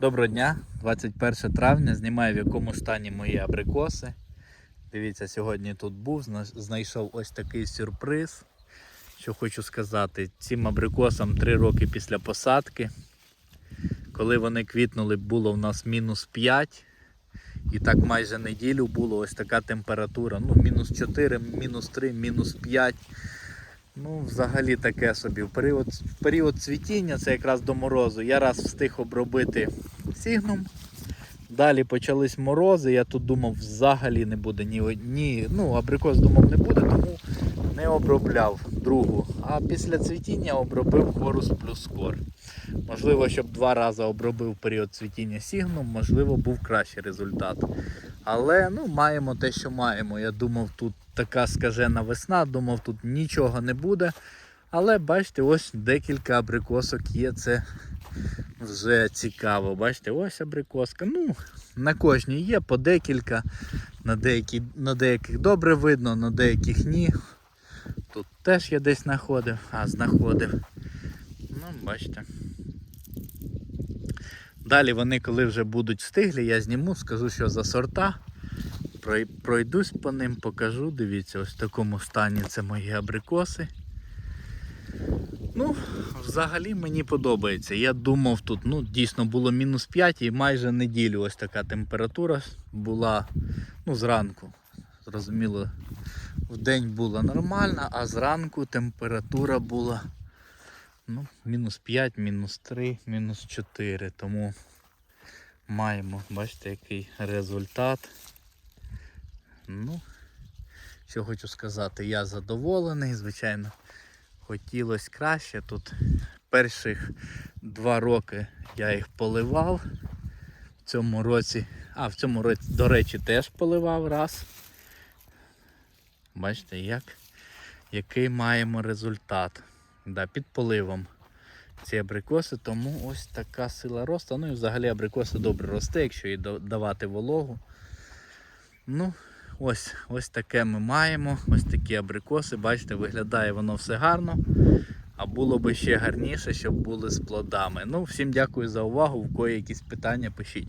Доброго дня, 21 травня. Знімаю в якому стані мої абрикоси. Дивіться, сьогодні тут був, знайшов ось такий сюрприз. Що хочу сказати, цим абрикосам 3 роки після посадки. Коли вони квітнули, було в нас мінус 5. І так майже неділю було ось така температура. Ну, мінус 4, мінус 3, мінус 5. Ну, взагалі таке собі. В період, в період цвітіння, це якраз до морозу, я раз встиг обробити сігном. Далі почались морози. Я тут думав, взагалі не буде ні, ні ну, абрикос думав не буде, тому не обробляв другу. А після цвітіння обробив хорус плюс скор. Можливо, щоб два рази обробив період цвітіння сігном, можливо, був кращий результат. Але ну, маємо те, що маємо. Я думав, тут така скажена весна, думав, тут нічого не буде. Але бачите, ось декілька абрикосок є. Це вже цікаво. Бачите, ось абрикоска. Ну, на кожній є по декілька. На, деякі, на деяких добре видно, на деяких ні. Тут теж я десь знаходив, а знаходив. Ну, бачите. Далі вони, коли вже будуть стиглі, я зніму, скажу, що за сорта. Пройдусь по ним, покажу. Дивіться, ось в такому стані це мої абрикоси. Ну, взагалі мені подобається. Я думав тут, ну, дійсно було мінус 5 і майже неділю ось така температура була ну, зранку. Зрозуміло, в день була нормальна, а зранку температура була ну, мінус 5, мінус 3, мінус 4. Тому маємо, бачите, який результат. Ну, що хочу сказати, я задоволений, звичайно, хотілося краще. Тут перших два роки я їх поливав. В цьому році, а в цьому році, до речі, теж поливав раз. Бачите, як, який маємо результат. Да, під поливом ці абрикоси, тому ось така сила росту. Ну і взагалі абрикоси добре росте, якщо їй давати вологу. Ну, ось, ось таке ми маємо. Ось такі абрикоси. Бачите, виглядає воно все гарно. А було би ще гарніше, щоб були з плодами. Ну, всім дякую за увагу. В кої якісь питання пишіть.